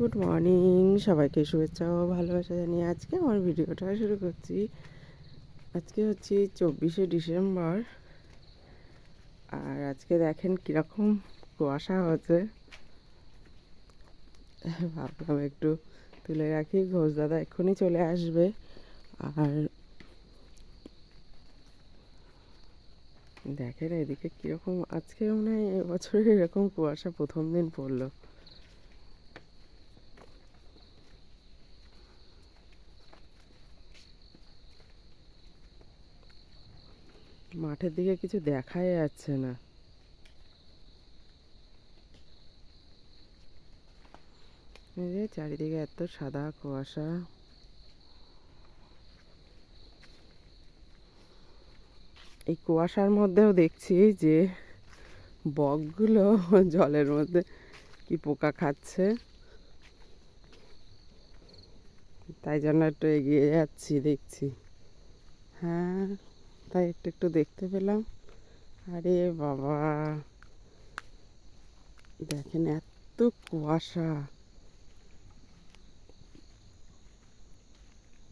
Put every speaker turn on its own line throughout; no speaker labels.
Good morning. সবাইকে শুভেচ্ছা ও ভালোবাসা জানিয়ে আজকে আমার ভিডিওটা শুরু করছি। আজকে হচ্ছে চব্বিশে ডিসেম্বর। আর আজকে দেখেন কীরকম কুয়াশা হচ্ছে। ভাবলাম একটু তুলে রাখি, ঘোষ দাদা এক্ষুনি চলে আসবে। আর দেখেন এদিকে কীরকম, আজকে মনে হয় এবছরে এরকম কুয়াশা প্রথম দিন পড়ল। মাঠের দিকে কিছু দেখাই যাচ্ছে না। যে চারিদিকে এত সাদা কুয়াশা। এই কুয়াশার মধ্যেও দেখছি যে বকগুলো জলের মধ্যে কি পোকা খাচ্ছে। তাই জন্য একটু এগিয়ে যাচ্ছি, দেখছি। হ্যাঁ। তাই একটু একটু দেখতে পেলাম। আরে বাবা! দেখেন এত কুয়াশা।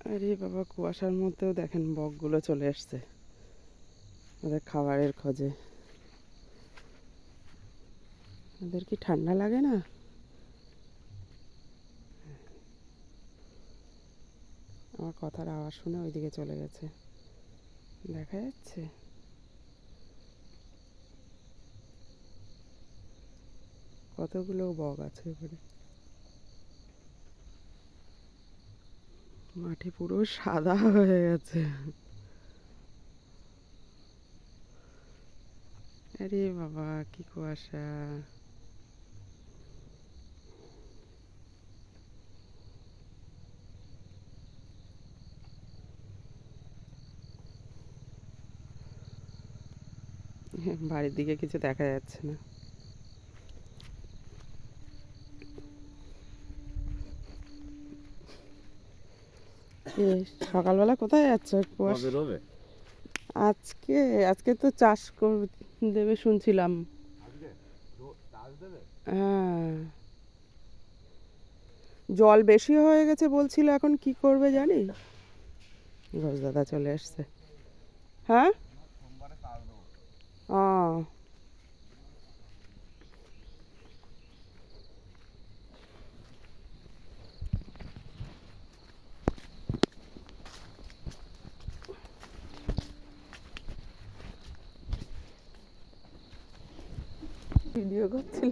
আরে বাবা, কুয়াশার মধ্যেও দেখেন বকগুলো চলে আসছে। ওদের খাবারের খোঁজে। ওদের কি ঠান্ডা লাগে না? আমার কথার আওয়াজ শুনে ওইদিকে চলে গেছে। দেখা যাচ্ছে কতগুলো বগ আছে এবারে মাটি পুরো সাদা হয়ে গেছে। আরে বাবা, কি কুয়াশা। বাড়ির দিকে কিছু দেখা যাচ্ছে না। সকালবেলা কোথায় যাচ্ছ আজকে আজকে তো চাষ দেবে শুনছিলাম। হ্যাঁ। জল বেশি হয়ে গেছে বলছিল এখন কি করবে জানি ঘোষ দাদা চলে আসছে হ্যাঁ? ও ভিডিও করছিল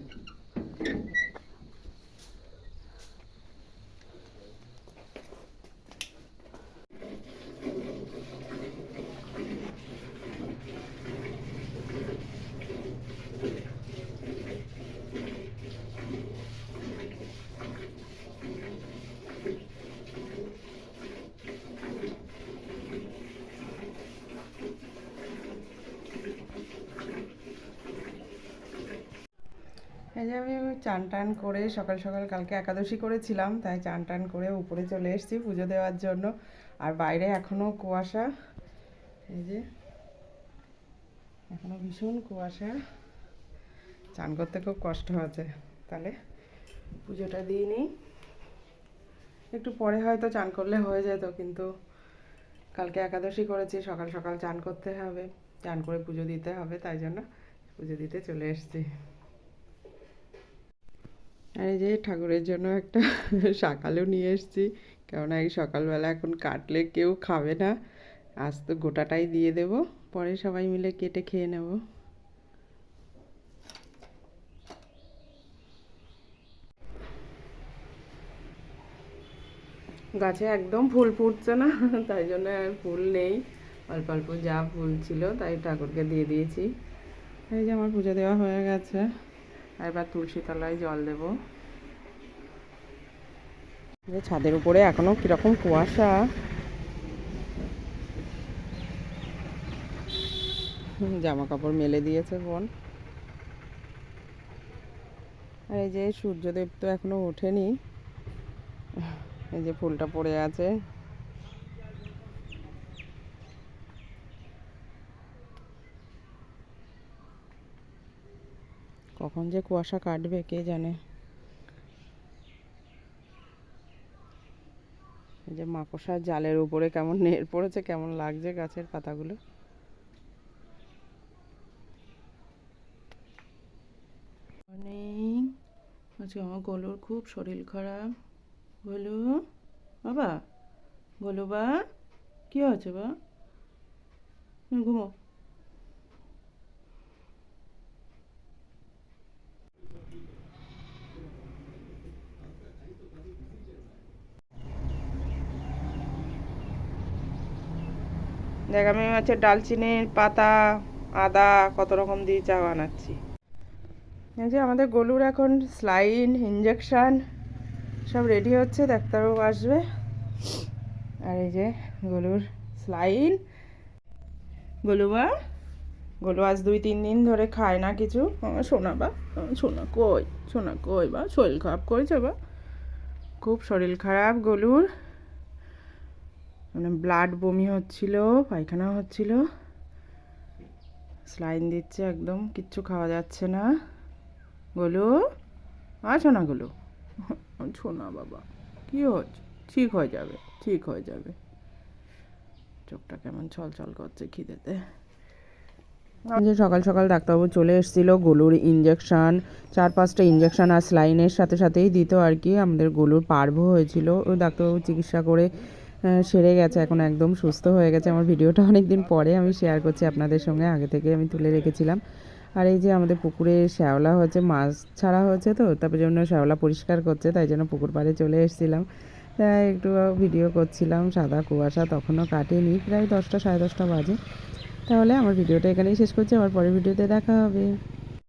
এই যে আমি চান টান করে সকাল সকাল কালকে একাদশী করেছিলাম, তাই চান টান করে উপরে চলে এসেছি পুজো দেওয়ার জন্য। আর বাইরে এখনও কুয়াশা। এই যে এখনও ভীষণ কুয়াশা। চান করতে খুব কষ্ট হচ্ছে। তাহলে পুজোটা দিয়ে নিই। একটু পরে হয়তো চান করলে হয়ে যেত, কিন্তু কালকে একাদশী করেছি, সকাল সকাল চান করতে হবে। চান করে পুজো দিতে হবে, তাই জন্য পুজো দিতে চলে এসেছি। আর এই যে ঠাকুরের জন্য একটা শাকালও নিয়ে এসেছি। কেননা এই সকালবেলা এখন কাটলে কেউ খাবে না। আজ তো গোটাটাই দিয়ে দেব। পরে সবাই মিলে কেটে খেয়ে নেব। গাছে একদম ফুল ফুটছে না, তাই জন্য আর ফুল নেই। অল্প অল্প যা ফুল ছিল তাই ঠাকুরকে দিয়ে দিয়েছি। এই যে আমার পুজো দেওয়া হয়ে গেছে। এবার তুলসী তলায় জল দেব। ছাদের উপরে এখনও কীরকম কুয়াশা। জামা কাপড় মেলে দিয়েছে বোন। আর এই যে সূর্যদেব তো এখনও ওঠেনি। এই যে ফুলটা পড়ে আছে। কখন যে কুয়াশা কাটবে, কে জানে? যে মাকড়সার জালের উপরে কেমন নেড় পড়েছে, কেমন লাগছে গাছের পাতাগুলো? আজকে আমার গলুর খুব শরীর খারাপ। গলু, বাবা? গলু, বা? কি হয়েছে, বা? ঘুমো। দেখ, আমি হচ্ছে ডালচিনির পাতা, আদা, কত রকম দিয়ে চা বানাচ্ছি। এই যে আমাদের গলুর এখন স্লাইন ইঞ্জেকশান সব রেডি হচ্ছে, ডাক্তারবাবু আসবে। আর এই যে গলুর স্লাইন। গলুবা গলু আজ দুই তিন দিন ধরে খায় না কিছু। শোনা বা শোনা কই শোনা কই বা, শরীর খারাপ করেছে বা? খুব শরীর খারাপ গলুর। মানে ব্লাড বমি হচ্ছিল পায়খানা হচ্ছিল। স্লাইন দিচ্ছে একদম, কিচ্ছু খাওয়া যাচ্ছে না। গোলু, আছো না গোলু? শোনা বাবা। কি হচ্ছে ঠিক হয়ে যাবে, ঠিক হয়ে যাবে। চোখটা কেমন ছলছল করছে খিদেতে। যে সকাল সকাল ডাক্তারবাবু চলে এসেছিল, গলুর ইঞ্জেকশন চার পাঁচটা ইঞ্জেকশন আর স্লাইনের সাথে সাথেই দিত আর কি। আমাদের গলুর পার্ভ হয়েছিল। ও ডাক্তারবাবু চিকিৎসা করে সেরে গেছে, এখন একদম সুস্থ হয়ে গেছে। আমার ভিডিওটা অনেক দিন পরে আমি শেয়ার করছি আপনাদের সঙ্গে, আগে থেকে আমি তুলে রেখেছিলাম। আর এই যে আমাদের পুকুরে শ্যাওলা হয়েছে, মাছ ছাড়া হয়েছে তো, তারপর জন্য শ্যাওলা পরিষ্কার করছে, তাই জন্য পুকুর পাড়ে চলে এসেছিলাম। তাই একটু ভিডিও করছিলাম, সাদা কুয়াশা তখনও কাটেনি, প্রায় দশটা, সাড়ে দশটা বাজে। তাহলে আমার ভিডিওটা এখানেই শেষ করছি, আবার পরের ভিডিওতে দেখা হবে।